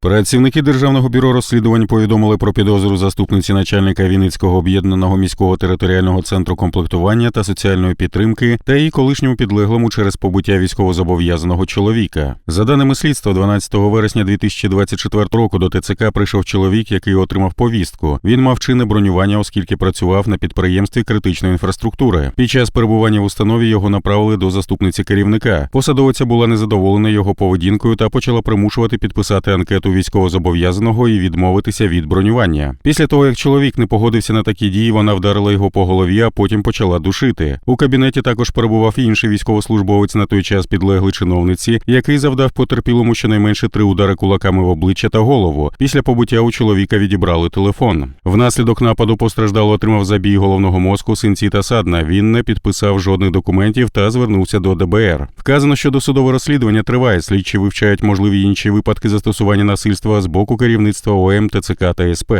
Працівники Державного бюро розслідувань повідомили про підозру заступниці начальника Вінницького об'єднаного міського територіального центру комплектування та соціальної підтримки та її колишньому підлеглому через побуття військовозобов'язаного чоловіка. За даними слідства, 12 вересня 2024 року до ТЦК прийшов чоловік, який отримав повістку. Він мав чинне бронювання, оскільки працював на підприємстві критичної інфраструктури. Під час перебування в установі його направили до заступниці керівника. Посадовиця була незадоволена його поведінкою та почала примушувати підписати анкету військовозобов'язаного і відмовитися від бронювання. Після того, як чоловік не погодився на такі дії, вона вдарила його по голові, а потім почала душити. У кабінеті також перебував інший військовослужбовець на той час підлеглий чиновниці, який завдав потерпілому щонайменше три удари кулаками в обличчя та голову. Після побуття у чоловіка відібрали телефон. Внаслідок нападу постраждало отримав забій головного мозку, синці та садна. Він не підписав жодних документів та звернувся до ДБР. Вказано, що досудове розслідування триває. Слідчі вивчають можливі інші випадки застосування насильства з боку керівництва ОМ, ТЦК та СП.